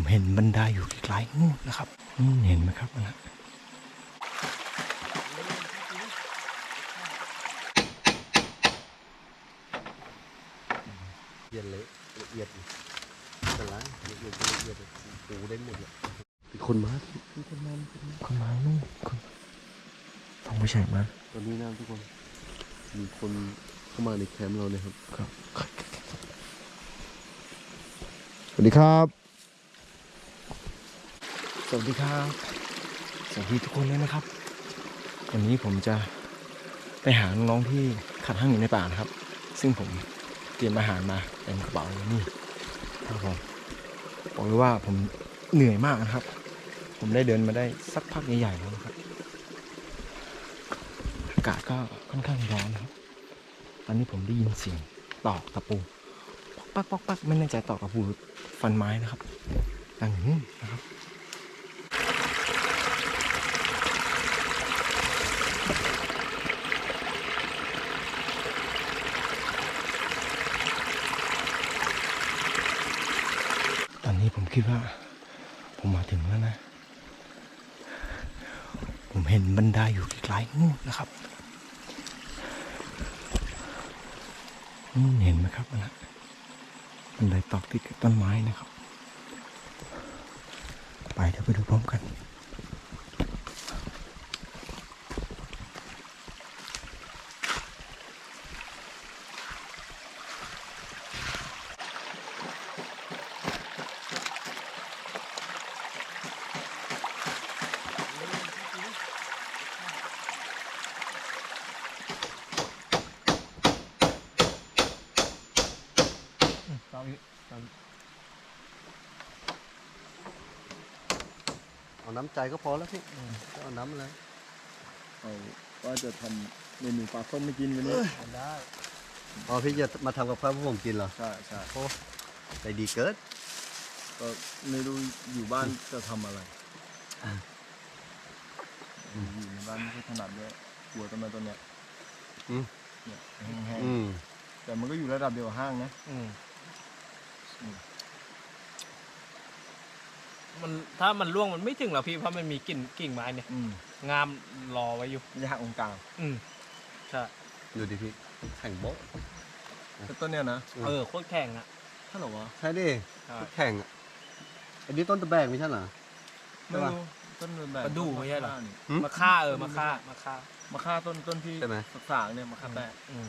ผมเห็นบันไดอยู่ไกลๆนู่นนะครับอืมเห็นไหมครับนั่นนะเอียดเละละเอียดแต่ละละเอียดละเอียดปูได้หมดเลยคนมามีคนมามีคนมาคนมานู่นคนต้องไม่ใช่มาตอนนี้นะทุกคนมีคนเข้ามาในแคมป์เราเนี่ยครับครับสวัสดีครับ สวัสดีครับ สวัสดีทุกคนเลยนะครับ วันนี้ผมจะไปหาน้องๆที่ขัดห้างอยู่ในป่านะครับ ซึ่งผมเตรียมอาหารมาเต็มกระเป๋าเลยนี่ครับผมบอกเลยว่าผมเหนื่อยมากนะครับ ผมได้เดินมาได้สักพักใหญ่ๆแล้วนะครับอากาศก็ค่อนข้างร้อนนะครับตอนนี้ผมได้ยินเสียงตอกตะปูปักปักปักปักไม่แน่ใจตอกตะปูฟันไม้นะครับดังอย่างนี้นะครับ ตอนนี้ผม คิดว่า ผมมาถึงแล้วนะ ผมเห็นบันไดอยู่ไกลๆนู่นนะครับอืมเห็นไหมครับนั่นนะบันไดตอกติดกับต้นไม้นะครับ ไปเดี๋ยวไปดูพร้อมกัน เอา น้ำใจก็พอแล้วพี่จะเอาน้ำอะไรเราว่าจะทำเมนูปลาส้มไม่กินวันนี้ได้อ๋อพี่จะมาทำกับข้าวให้ผมกินเหรอใช่ใช่โอ้ใจดีเกินก็ไม่รู้อยู่บ้านจะทำอะไรอยู่ในบ้านไม่ค่อยถนัดด้วยกลัวต้นไม้ต้นเนี้ยอืมเนี่ยแห้งอืมๆแต่มันก็อยู่ระดับเดียวกับห้างนะอืม มันถ้ามันร่วงมันไม่ถึงหรอกพี่เพราะมันมีกิ่งกิ่งไม้เนี่ย อืมงามรอไว้อยู่ไม่ใช่หักองค์กลางอืมใช่ดูดิพี่แข่งโบ๊ะ แต่ต้นเนี้ยนะอืมเออโคตรแข็งอะถ้าหรอวะใช่ดิใช่แข่งอะอันนี้ต้นตะแบกไม่ใช่เหรอ ใช่ไม่ปะ รู้ต้นแบบประดู่ไม่ใช่เหรอ นี่หืมมาฆ่าเออมาฆ่ามาฆ่า มาฆ่าต้นต้นที่ใช่ไหม สากๆเนี่ยมาฆ่าแปะอืม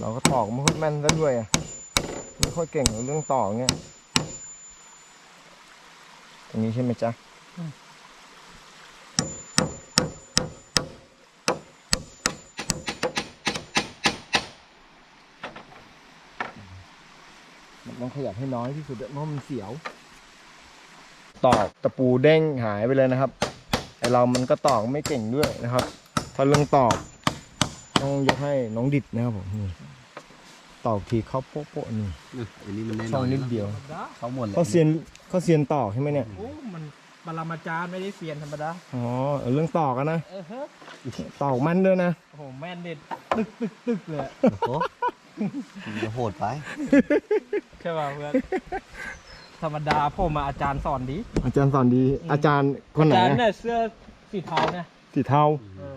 เราก็ตอกไม่ค่อยแม่นซะด้วยอะไม่ ค่อยเก่งเรื่องตอกเนี่ยตรงนี้ใช่ไหมจ๊ะมันต้องขยับให้น้อยที่สุดเพราะมันเสียว ตอกตะปูเด้งหายไปเลยนะครับไอเรามันก็ตอกไม่เก่งด้วยนะครับเพราเรื่องตอกต้องยกให้น้องดิดนะครับผมนี่ ตอกทีเข้าโป๊ะโป๊ะนี่นี่อันนี้มันแน่นช่อองนนิดเดียวธรรมดาเขาหมดเลยเขาเซียนเขาเซียนตอกใช่ไหมเนี่ยโอ้ มันปรมาจารย์ไม่ได้เซียนธรรมดา อ๋อเออเรื่องตอกอะนะเออเฮ้ยตอกมันด้วยนะโอ้โห แม่นเด็ด ตึกตึกตึกเลยอะโอ้โหมันโหดไปใช่ป่ะเพื่อน ธรรมดาผมมาอาจารย์สอนดีอาจารย์สอนดีอาจารย์คนไหนอาจารย์อะเนี่ยเสื้อสีเทาเนี่ยสีเทาเออ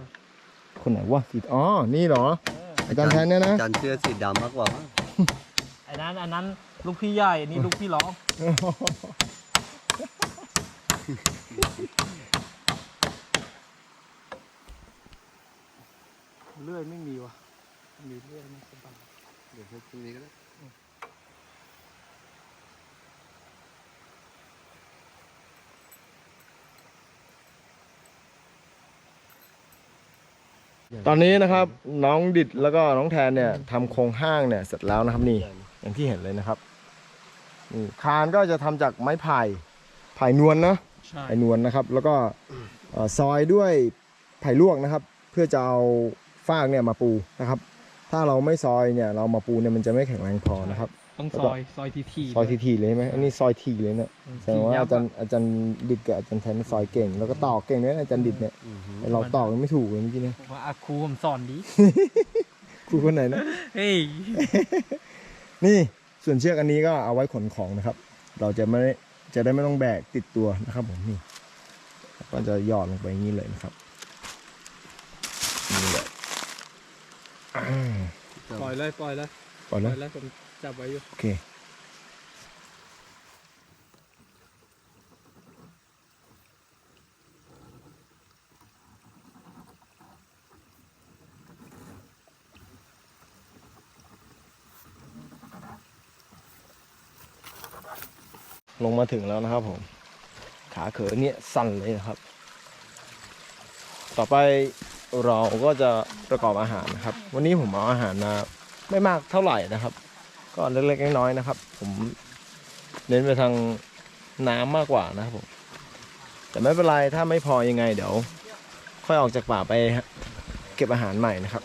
คนไหนวะสีอ๋อนี่เหรอ เอ ออาจารย์แทนเนี่ยนะจานเสื้อสีดำมากกว่ามั้งไอ้นั้นอันนั้นลูกพี่ใหญ่นี่ลูกพี่ร้อง เลื่อยไม่มีวะมีเลื่อยไม่สบายเดี๋ยวพวกนี้ก็ได้ ตอนนี้นะครับน้องดิดแล้วก็น้องแทนเนี่ยทำโครงห้างเนี่ยเสร็จแล้วนะครับนี่อย่างที่เห็นเลยนะครับนี่คานก็จะทำจากไม้ไผ่ไผ่นวลเนอะใช่ไผ่นวลนะครับ แล้วก็เอ่อซอยด้วยไผ่ลวกนะครับ เพื่อจะเอาฟากเนี่ยมาปูนะครับ ถ้าเราไม่ซอยเนี่ยเรามาปูเนี่ยมันจะไม่แข็งแรงพอนะครับ ต้องซอยซอยทีทีซอยทีๆเลยใช่ไหมอันนี้ซอยทีเลยเนี่ยแสดงว่าอาจารย์ย์อาจารย์ดิดกับอาจารย์แทนซอยเก่ง แล้วก็ตอกเก่งด้วยนะอาจารย์ดิดเนี่ยอือหือแต่เราตอกยังไม่ถูกเลยเมื่อกี้เนี่ยว่าอาครูผมสอนดีครูคนไหนนะเฮ้ยนี่ส่วนเชือกอันนี้ก็เอาไว้ขนของนะครับ เราจะไม่ได้จะได้ไม่ต้องแบกติดตัวนะครับผมนี่ก็จะหย่อนลงไปอย่างนี้เลยนะครับนี่เลยอ่าปล่อยเลยปล่อยเลยปล่อยปล่แล้อยวเลยผม จับไว้อยู่โอเคลงมาถึงแล้วนะครับผม ขาเขอเนี่ยสั่นเลยนะครับ ต่อไปเราก็จะประกอบอาหารนะครับ วันนี้ผมเอาอาหารมาไม่มากเท่าไหร่นะครับ ก็เล็กๆน้อยๆนะครับ ผมเน้นไปทางน้ำมากกว่านะครับผมแต่ไม่เป็นไรถ้าไม่พอยังไง เดี๋ยว ค่อยออกจากป่าไปเก็บอาหารใหม่นะครับ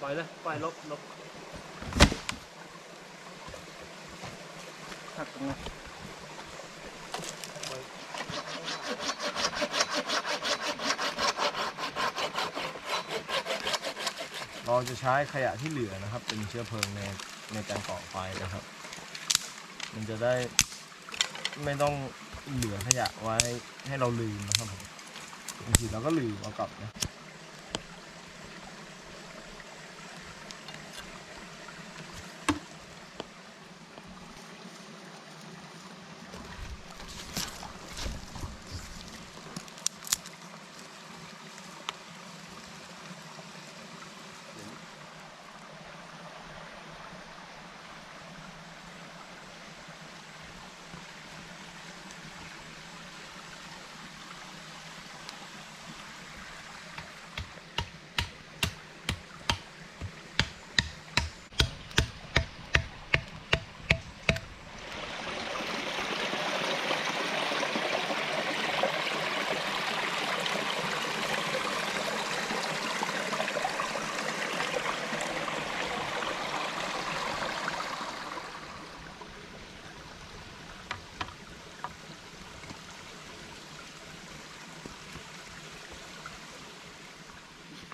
ปล่อยเลยปล่อยลบลบหักตรงนั้น เราจะใช้ขยะที่เหลือนะครับ เป็นเชื้อเพลิงในในการก่อไฟนะครับ มันจะได้ไม่ต้องเหลือขยะไว้ให้เราลืมนะครับผมบางทีเราก็ลืมเอากลับนะ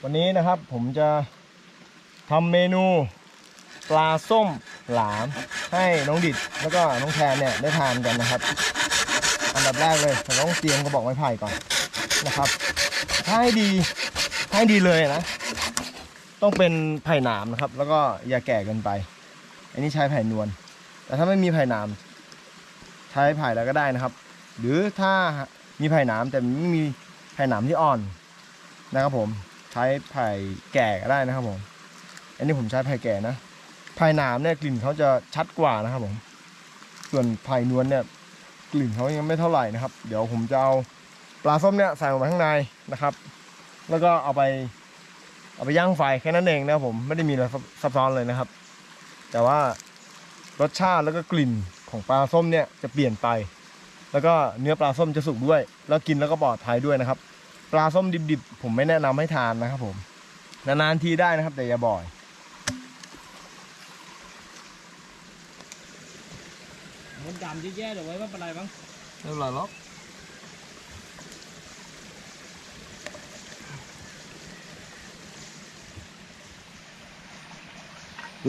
วันนี้นะครับผมจะทำเมนูปลาส้มหลามให้น้องดิดแล้วก็น้องแทนเนี่ยได้ทานกันนะครับ อันดับแรกเลยเราต้องเตรียมกระบอกไม้ไผ่ก่อนนะครับถ้าให้ดีให้ดีเลยนะ ต้องเป็นไผ่หนามนะครับ แล้วก็อย่าแก่เกินไป อันนี้ใช้ไผ่นวลแต่ถ้าไม่มีไผ่หนามใช้ไผ่แล้วก็ได้นะครับ หรือถ้ามีไผ่หนามแต่ไม่มีไผ่หนามที่อ่อนนะครับผม ใช้ไผ่แก่ก็ได้นะครับผม อันนี้ผมใช้ไผ่แก่นะ ไผ่หนามเนี่ยกลิ่นเขาจะชัดกว่านะครับผม ส่วนไผ่นวลเนี่ยกลิ่นเขายังไม่เท่าไหร่นะครับ เดี๋ยวผมจะเอาปลาส้มเนี่ยใส่ลงไปข้างในนะครับ แล้วก็เอาไปเอาไปย่างไฟแค่นั้นเองนะครับผมไม่ได้มีอะไรซับซ้อนเลยนะครับ แต่ว่ารสชาติแล้วก็กลิ่นของปลาส้มเนี่ยจะเปลี่ยนไป แล้วก็เนื้อปลาส้มจะสุกด้วย แล้วกินแล้วก็ปลอดภัยด้วยนะครับ ปลาส้มดิบๆ ผมไม่แนะนำให้ทานนะครับผม นานๆทีได้นะครับ แต่อย่าบ่อยมดดำแย่ๆเดี๋ยวไว้ไม่เป็นไรบ้างไม่เป็นไรหรอก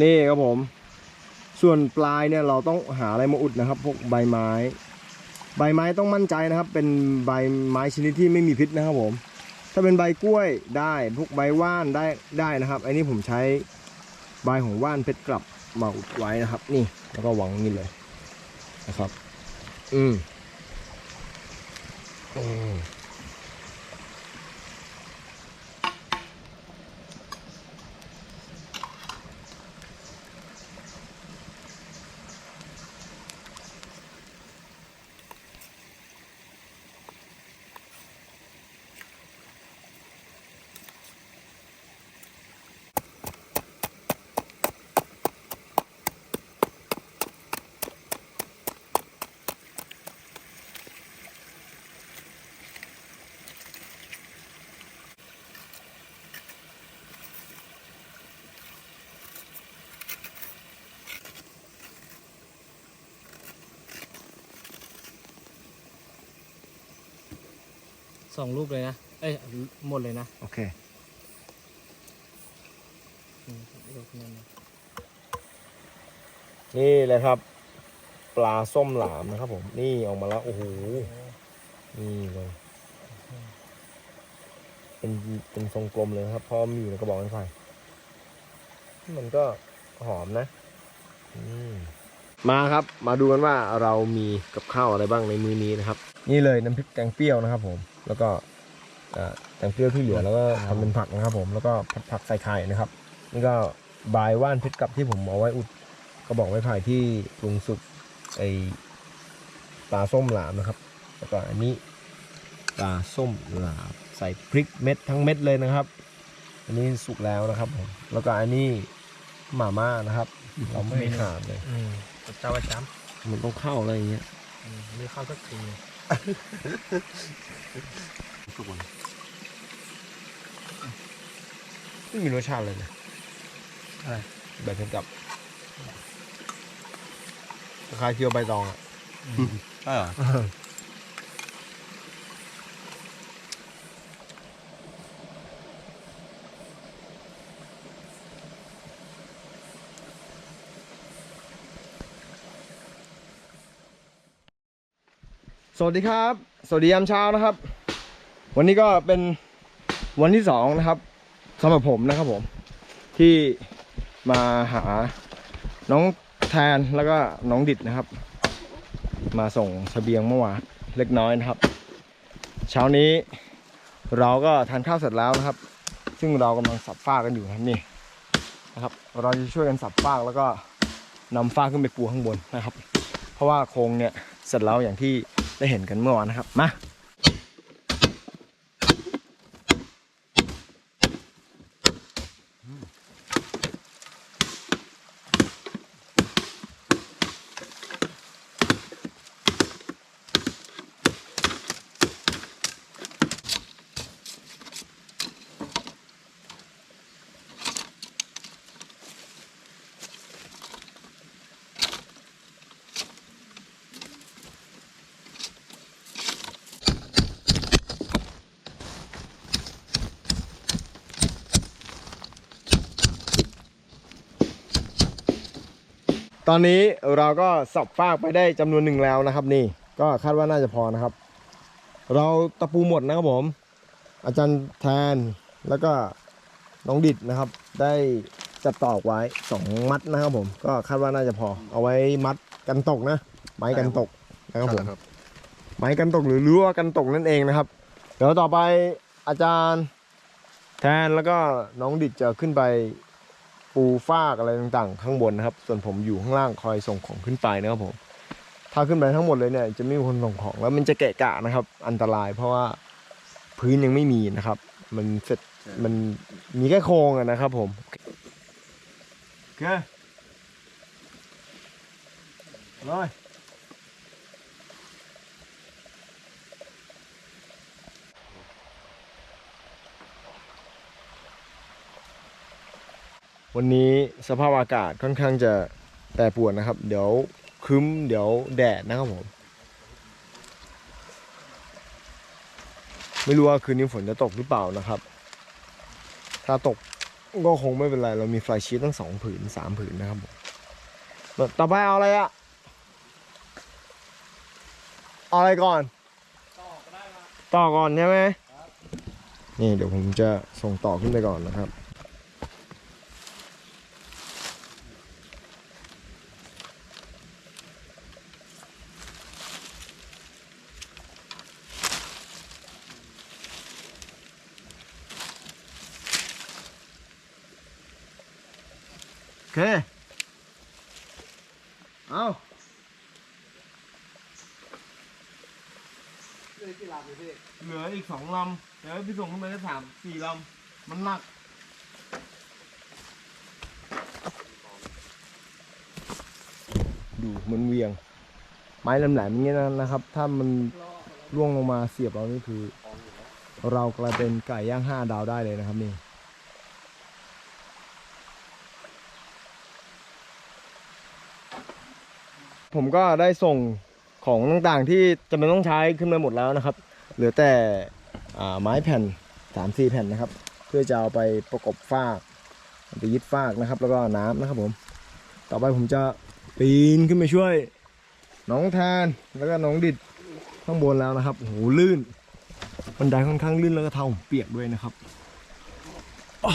นี่ครับผม ส่วนปลายเนี่ยเราต้องหาอะไรมาอุดนะครับ พวกใบไม้ ใบไม้ต้องมั่นใจนะครับ เป็นใบไม้ชนิดที่ไม่มีพิษนะครับผม ถ้าเป็นใบกล้วยได้พวกใบว่านได้ได้นะครับ อันนี้ผมใช้ใบของว่านเพชรกลับมาอุดไว้นะครับ นี่แล้วก็หวังนี่เลยนะครับ อืมอืม สองลูกเลยนะ เอ้ยหมดเลยนะโอเคนี่เลยครับ ปลาส้มหลามนะครับผม นี่ออกมาแล้วโอ้โหนี่เลยเป็นเป็นทรงกลมเลยนะครับเพราะมีอยู่ในกระบอกไม้ไผ่มันก็หอมนะอืมมาครับ มาดูกันว่าเรามีกับข้าวอะไรบ้างในมื้อนี้นะครับ นี่เลยน้ำพริกแกงเปรี้ยวนะครับผม แล้วก็เอ่อแกงเปรี้ยวที่เหลือแล้วก็ทำเป็นผักนะครับ ผมแล้วก็ผัดผักใส่ไข่นะครับ นี่ก็บายว่านเพชรกับที่ผมเอาไว้อุดกระบอกไม้ไผ่ที่ปรุงสุกไอปลาส้มหลามนะครับ แล้วก็อันนี้ปลาส้มหลามใส่พริกเม็ดทั้งเม็ดเลยนะครับ อันนี้สุกแล้วนะครับผมแล้วก็อันนี้หม่าม่านะครับ เราไม่ให้ขาดเลยอืมเจ้าประจมันต้องเข้าอะไรอย่างเงี้ยำอืมมีข้าวสักที ทุกคนไม่มีรสชาติเลยนะอะไรแบบเป็นกับคล้ายๆเคี้ยวใบตองอะ ใช่เหรอ สวัสดีครับ สวัสดียามเช้านะครับ วันนี้ก็เป็นวันที่สองนะครับสำหรับผมนะครับผม ที่มาหาน้องแทนแล้วก็น้องดิดนะครับ มาส่งเสบียงเมื่อวานเล็กน้อยนะครับ เช้านี้เราก็ทานข้าวเสร็จแล้วนะครับ ซึ่งเรากำลังสับฟากกันอยู่นะครับนี่นะครับ เราจะช่วยกันสับฟากแล้วก็นำฟากขึ้นไปปูข้างบนนะครับ เพราะว่าโครงเนี่ยเสร็จแล้วอย่างที่ ได้เห็นกันเมื่อวานนะครับ มา อนนี้เราก็สับฟากไปได้จำนวนหนึ่งแล้วนะครับ นี่ก็คาดว่าน่าจะพอนะครับ เราตะปูหมดนะครับผม อาจารย์แทนแล้วก็น้องดิดนะครับ ได้จัดตอกไว้สองมัดนะครับผม ก็คาดว่าน่าจะพอ เอาไว้มัดกันตกนะ ไม้กันตกนะครับผมครับไม้กันตกหรือรั้วกันตกนั่นเองนะครับ เดี๋ยวต่อไปอาจารย์แทนแล้วก็น้องดิดจะขึ้นไป ปูฟากอะไรต่างๆ ข้างบนนะครับ ส่วนผมอยู่ข้างล่างคอยส่งของขึ้นไปนะครับผม ถ้าขึ้นไปทั้งหมดเลยเนี่ยจะไม่มีคนส่งของแล้วมันจะแกะกะนะครับ อันตรายเพราะว่าพื้นยังไม่มีนะครับ มันเสร็จมันมีแค่โครงอะนะครับผมโอเคเลย วันนี้สภาพอากาศค่อนข้างจะแปรปรวนนะครับ เดี๋ยวคึ้มเดี๋ยวแดดนะครับผม ไม่รู้ว่าคืนนี้ฝนจะตกหรือเปล่านะครับ ถ้าตกก็คงไม่เป็นไร เรามีไฟชีตตั้งสองผืนสามผืนนะครับผมต่อไปเอาอะไรอะเอาอะไรก่อนต่อก่อนใช่ไหมนี่เดี๋ยวผมจะส่งต่อขึ้นไปก่อนนะครับ เคเอาเหลืออีกสองลำ เดี๋ยวพี่ส่งขึ้นไปได้สามสี่ลำ มันหนัก ดูมันเวียง ไม้แหลมๆอย่างเงี้ยนะครับ ถ้ามันร่วงลงมาเสียบเรานี่คือ เรากลายเป็นไก่ย่างห้าดาวได้เลยนะครับนี่ ผมก็ได้ส่งของต่างๆที่จำเป็นต้องใช้ขึ้นมาหมดแล้วนะครับ เหลือแต่ไม้แผ่นสามสี่แผ่นนะครับ เพื่อจะเอาไปประกบฟากไปยึดฟากนะครับ แล้วก็น้ำนะครับผม ต่อไปผมจะปีนขึ้นไปช่วย น้องแทนแล้วก็น้องดิดข้างบนแล้วนะครับโอ้โหลื่นบันไดค่อนข้างลื่นแล้วก็เท้าผมเปียกด้วยนะครับอ้อ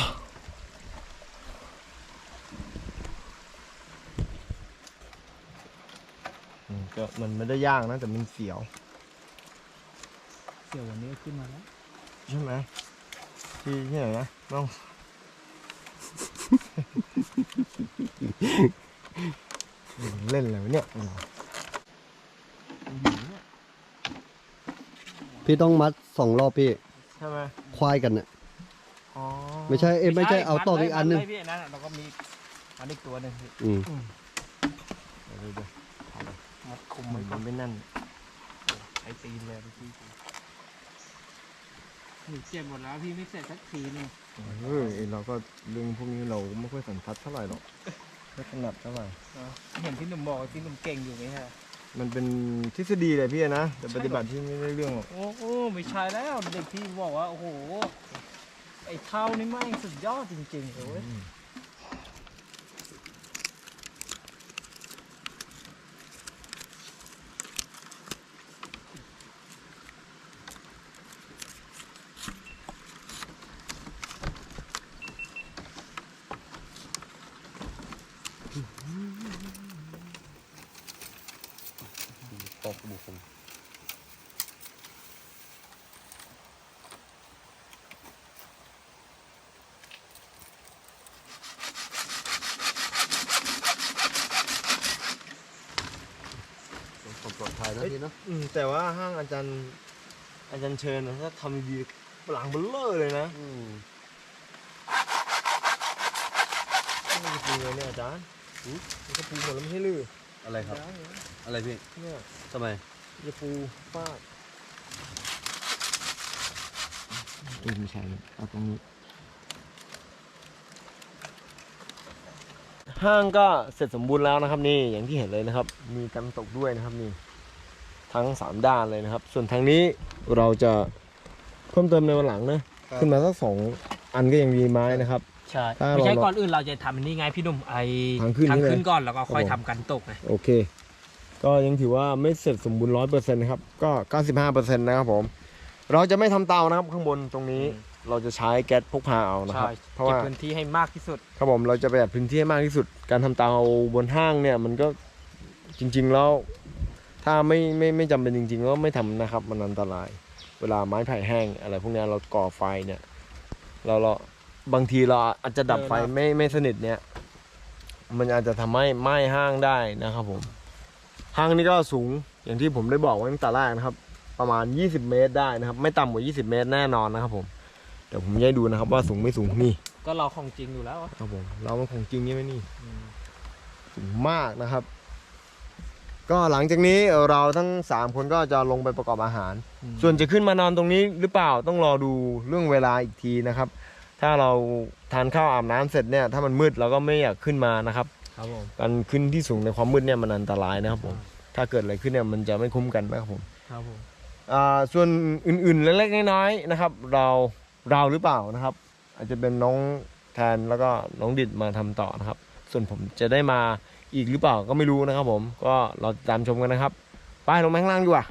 อืม ก็มันไม่ได้ยากนะแต่มันเสียว เสี่ยววันนี้ขึ้นมาแล้วใช่ไหมที่ที่ไหนนะน้อง เล่นอะไรวะเนี่ยพี่ต้องมัดสองรอบพี่ ใช่ไหมควายกันน่ะอ๋อไม่ใช่เอ้ยไม่ใช่เอาตอกอีกอันหนึง มัดเลยพี่นั่นน่ะเราก็มีอันอีกตัวหนึ่งพี่ อืม เดี๋ยวเดี๋ยวเดี๋ยวมัด คุมมัไว้นก่อนไม่แนั่นไอตีนเลยพี่หนูเจ็บหมดแล้วพี่ไม่เสร็จสักทีนึงเออไอ้เราก็เรื่องพวกนี้เราไม่ค่อยสันทัดเท่าไหร่หรอกไม่ถนัดเท่าไหร่เห็นที่หนุ่มบอกว่าที่หนุ่มเก่งอยู่ไหมฮะมันเป็นทฤษฎีเลยพี่นะ แต่ปฏิบัติที่ไม่ได้เรื่องหรอกโอ้โหไม่ใช่แล้วเด็กที่บอกว่า โอ้โหไอ้เท่านี่แม่งสุดยอดจริงๆเลยเว้ย ตอกบุกผมความปลอดภัยนะพี่เนาะ อืมแต่ว่าห้าง อาจารย์ อาจารย์เชิญนะถ้าทำดีๆหลังเบลเลอร์เลยนะอืมไม่ได้ปูเลยเนี่ยอาจารย์อุ๊ยมันก็ปูหมดแล้วไม่ใช่หรืออะไรครับอะไรพี่เนี่ยทำไมจะปูฟาดอืมไม่ใช่เอาตรงนี้ ห้างก็เสร็จสมบูรณ์แล้วนะครับ นี่อย่างที่เห็นเลยนะครับ มีกันตกด้วยนะครับนี่ ทั้งสามด้านเลยนะครับ ส่วนทางนี้เราจะเพิ่มเติมในวันหลังนะขึ้นมาสักสองอันก็ยังมีไม้นะครับ ใช่ถ้าไม่ใช่เราก่อนอื่นเราจะทำอันนี้ไงพี่หนุ่มไอ้ทางขึ้นนี่เลยขึ้นก่อนแล้วก็ค่อยครับผมทำกันตกไงโอเค ก็ยังถือว่าไม่เสร็จสมบูรณ์ร้อยเปอร์เซ็นต์นะครับ ก็เก้าสิบห้าเปอร์เซ็นต์นะครับผม เราจะไม่ทำเตานะครับข้างบนตรงนี้ เราจะใช้แก๊สพกพาเอานะคใช่รับ เพราะเก็บว่าพื้นที่ให้มากที่สุด ครับผมเราจะประหยัดพื้นที่ให้มากที่สุด การทำเตาบนห้างเนี่ยมันก็จริง ๆ แล้ว ถ้าไม่ไม่ไม่จำเป็นจริง ๆ ก็ไม่ทำนะครับ มันอันตราย เวลาไม้ไผ่แห้ง อะไรพวกเนี้ยเราก่อไฟเนี่ย เราเราบางทีเราอาจจะดับไฟเออนะไม่ไม่สนิทเนี่ย มันอาจจะทำให้ไหม้ห้างได้นะครับผม ห้างนี้ก็สูงอย่างที่ผมได้บอกไว้ตั้งแต่แรกนะครับ ประมาณ 20 เมตรได้นะครับ ไม่ต่ำกว่า 20 เมตรแน่นอนนะครับผมเดี๋ยวผมจะให้ดูนะครับ ว่าสูงไม่สูงนี่ ก็เราของจริงอยู่แล้วอะครับผม เรามันของจริงใช่ไหมนี่สูงมากนะครับ ก็หลังจากนี้เราทั้ง 3 คนก็จะลงไปประกอบอาหาร ส่วนจะขึ้นมานอนตรงนี้หรือเปล่าต้องรอดูเรื่องเวลาอีกทีนะครับ ถ้าเราทานข้าวอาบน้ำเสร็จเนี่ยถ้ามันมืดเราก็ไม่อยากขึ้นมานะครับครับผมการขึ้นที่สูงในความมืดเนี่ยมันอันตรายนะครับผมถ้าเกิดอะไรขึ้นเนี่ยมันจะไม่คุ้มกันนะครับผมครับผมอ่าส่วนอื่นๆเล็กๆน้อยๆนะครับ เราเราหรือเปล่านะครับ อาจจะเป็นน้องแทนแล้วก็น้องดิดมาทำต่อนะครับ ส่วนผมจะได้มา อีกหรือเปล่าก็ไม่รู้นะครับผมก็เราติดตามชมกันนะครับ ไปลงมาข้างล่างดีกว่า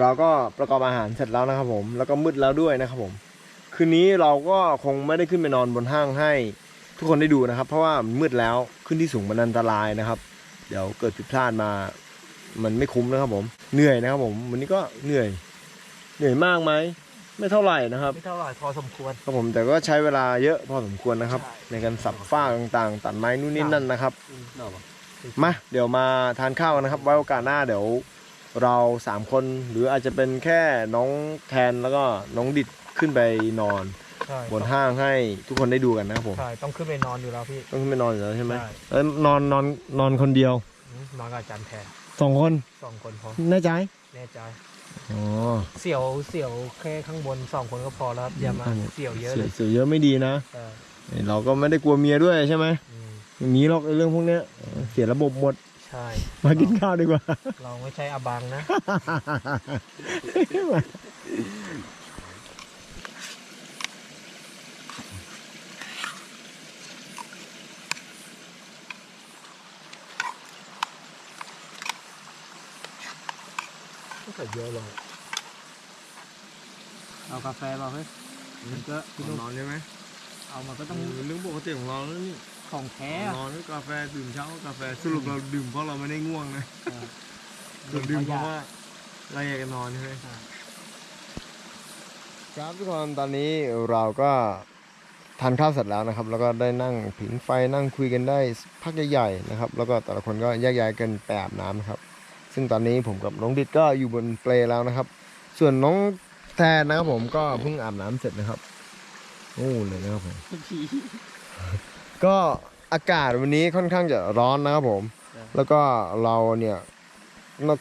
เราก็ประกอบอาหารเสร็จแล้วนะครับผม แล้วก็มืดแล้วด้วยนะครับผม คืนนี้เราก็คงไม่ได้ขึ้นไปนอนบนห้างให้ ทุกคนได้ดูนะครับ เพราะว่ามืดแล้วขึ้นที่สูงมันอันตรายนะครับ เดี๋ยวเกิดผิดพลาดมา มันไม่คุ้มนะครับผม เหนื่อยนะครับผม วันนี้ก็เหนื่อย เหนื่อยมากไหม ไม่เท่าไหร่นะครับไม่เท่าไหร่พอสมควรครับผมแต่ก็ใช้เวลาเยอะพอสมควรนะครับใช่ในการสับฟ้าต่างๆ ตัดไม้นู่นนี่นั่นนะครับหนาวปะมาเดี๋ยวมาทานข้าวกันนะครับ ไว้โอกาสหน้าเดี๋ยว เราสามคนหรืออาจจะเป็นแค่น้องแทนแล้วก็น้องดิดขึ้นไปนอน ใช่บนห้างให้ทุกคนได้ดูกันนะครับผมใช่ต้องขึ้นไปนอนอยู่แล้วพี่ ต้องขึ้นไปนอนอยู่แล้วใช่ไหมใช่ แล้วนอนนอนนอนคนเดียวอืมนอนกับอาจารย์แทนสองคนสองคนพอแน่ใจแน่ใจ อ๋อเสี่ยวเสี่ยวแค่ข้างบนสองคนก็พอแล้วครับอย่ามาครับผมเสี่ยวเยอะเสีเลยยเสียเยอะไม่ดีนะใช่เราก็ไม่ได้กลัวเมียด้วยใช่ไหมอืมไม่มีหรอกไอ้เรื่องพวกเนี้ยเสียระบบหมด ใช่ มากินข้าวดีกว่า เราไม่ใช่อาบังนะไม่ใส่เยอะหรอกเอากาแฟมาเฮ้ยมันก็พี่นุ่มนอนใช่ไหมเอามาก็ต้อง เรื่องปกติของเราแล้วนี่ ของแท้นอนด้วยกาแฟดื่มเช้ากาแฟสรุปเราดื่มเพราะเราไม่ได้ง่วงนะเออเราดื่มเพราะว่าเราอยากจะนอนใช่ไหมใช่ครับทุกคนตอนนี้เราก็ทานข้าวเสร็จแล้วนะครับ แล้วก็ได้นั่งผิงไฟนั่งคุยกันได้พักใหญ่ๆนะครับ แล้วก็แต่ละคนก็แยกย้ายกันไปอาบน้ำนะครับ ซึ่งตอนนี้ผมกับน้องดิดก็อยู่บนเปลแล้วนะครับ ส่วนน้องแทนนะครับผมก็เพิ่งอาบน้ำเสร็จนะครับ โอ้เลยนะครับผมพี่ ก็อากาศวันนี้ค่อนข้างจะร้อนนะครับผม แล้วก็เราเนี่ย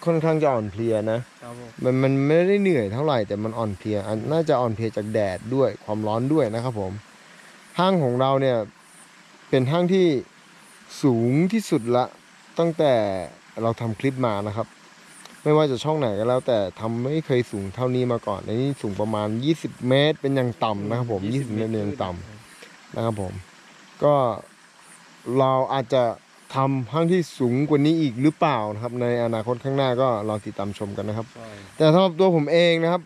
ค่อนข้างจะอ่อนเพลียนะครับผมมันมันไม่ได้เหนื่อยเท่าไหร่แต่มันอ่อนเพลียอันน่าจะอ่อนเพลียจากแดดด้วยความร้อนด้วยนะครับผม ห้างของเราเนี่ยเป็นห้างที่สูงที่สุดละ ตั้งแต่เราทำคลิปมานะครับ ไม่ว่าจะช่องไหนก็แล้ว แต่ทำไม่เคยสูงเท่านี้มาก่อนอันนี้สูงประมาณ 20 เมตร เป็นอย่างต่ำนะครับผม 20 เมตรเป็นอย่างต่ำนะครับผม ก็เราอาจจะทำห้างที่สูงกว่านี้อีกหรือเปล่านะครับ ในอนาคตข้างหน้าก็ลองติดตามชมกันนะครับใช่แต่สำหรับตัวผมเองนะครับ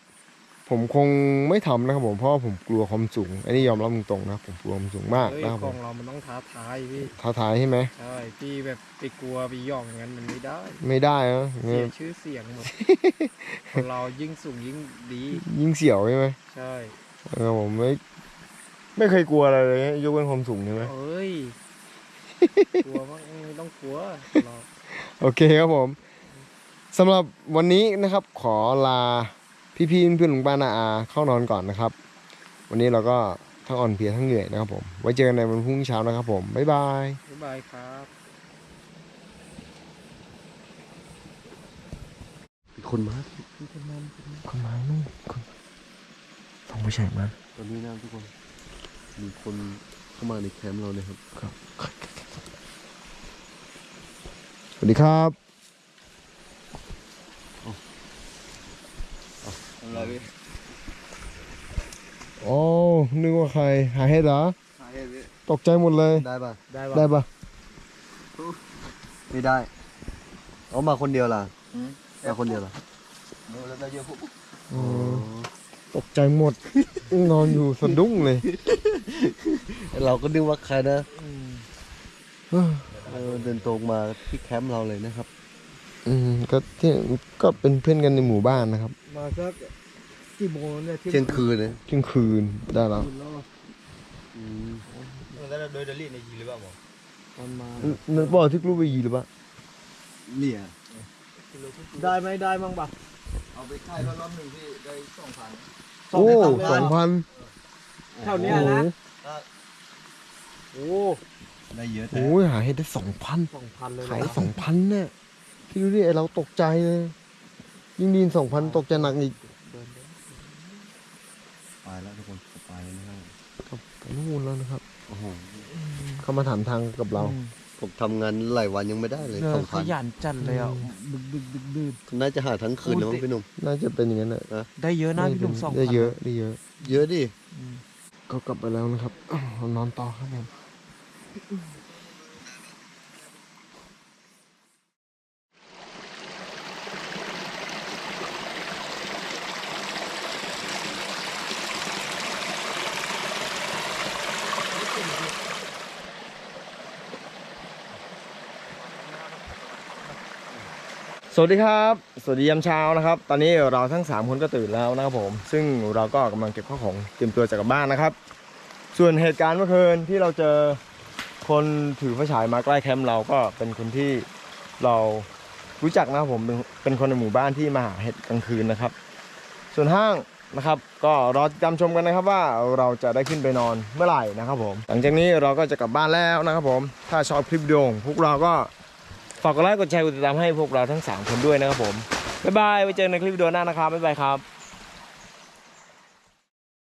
ผมคงไม่ทำนะครับผมเพราะว่าผมกลัวความสูงอันนี้ยอมรับตรงๆนะครับผมกลัวความสูงมากเฮ้ยนะครับขผอมงเรามันต้องท้าทายพี่ ท้าทายใช่ไหมใช่พี่แบบไปกลัวไปหย่องอย่างนั้นมันไม่ได้ ไม่ได้นะเสียชื่อเสียงหมด คนเรายิ่งสูงยิ่งดี ยิ่งเสียวใช่ไหมใช่ เออผมไม่ ไม่เคยกลัวอะไรเลยยกเว้นความสูงใช่ไหมเอ้ย กลัวมั้งไม่ต้องกลัวเราโอเคครับผมสำหรับวันนี้นะครับ ขอลาพี่ๆเพื่อนๆลุงป้านาอาเข้านอนก่อนนะครับ วันนี้เราก็ทั้งอ่อนเพลียทั้งเหนื่อยนะครับผม ไว้เจอกันในวันพรุ่งนี้เช้านะครับผมบ๊ายบายบ๊ายบายครับมีคนมาคนมานู่นคนสองผู้ชายมาตอนนี้นะทุกคน มีคนเข้ามาในแคมป์เราเนี่ยครับ สวัสดีครับอะไรพี่โอ้นึกว่าใคร หาเห็ดเหรอหาเห็ดพี่ตกใจหมดเลย ได้ป่ะได้ได้ปะปะไม่ได้เอามาคนเดียวล่ะมาคนเดียวล่ะอ๋อตกใจหมด นอนอยู่สะดุ้งเลย เราก็นึกว่าใครนะอืมเออเดินตรงมาที่แคมป์เราเลยนะครับ อืมก็ที่ก็เป็นเพื่อนกันในหมู่บ้านนะครับ มาสักกี่โมงเนี่ยเที่ยงคืนเลยเที่ยงคืนได้แล้วอืมตอนมานึกบอกที่กลูกไปยีหรือเปล่าเนี่ยได้ไหมได้บ้างปะเอาไปค่ายรอบหนึ่งพี่ได้สองพันโอ้สองพัน เท่านี้นะโอ้ได้เยอะแท้โอ้ยหาเห็ดได้สองพันสองพันเลยเหรขายอสองพันเนี่ยพี่ดูดิไอเราตกใจเลย ยิ่งไดีนสองพันตกใจหนักอีกไปแล้วทุกคนไปแล้วนะครับกับนู่นแล้วนะครับโอ้โหเขามาถามทางกับเราอืมผมทำงานหลายวันยังไม่ได้เลยเอสอองขพันยันจัดเลยอะดึกดึกดึกดึกน่าจะหาทั้งคืนนะมั้งพี่หนุ่มน่าจะเป็นอย่างนั้นแหละได้เยอะนะพี่หนุ่มสองพันได้เยอะได้เยอะ เยอะดิ ก็กลับไปแล้วนะครับเรานอนต่อครับผม สวัสดีครับ สวัสดียามเช้านะครับ ตอนนี้เราทั้ง 3 คนก็ตื่นแล้วนะครับผม ซึ่งเราก็กำลังเก็บข้าวของเตรียมตัวจะกลับบ้านนะครับ ส่วนเหตุการณ์เมื่อคืนที่เราเจอคนถือไฟฉายมาใกล้แคมป์เราก็เป็นคนที่เรารู้จักนะครับผมเป็นคนในหมู่บ้านที่มาหาเห็ดกลางคืนนะครับ ส่วนห้างนะครับ ก็รอติดตามชมกันนะครับว่าเราจะได้ขึ้นไปนอนเมื่อไหร่นะครับผม หลังจากนี้เราก็จะกลับบ้านแล้วนะครับผม ถ้าชอบคลิปวิดีโอของพวกเราก็ ฝากกดไลค์กดแชร์กดติดตามให้พวกเราทั้ง 3 คนด้วยนะครับผม บ๊ายบาย ไว้เจอกันในคลิปวิดีโอหน้านะครับ บ๊ายบายครับ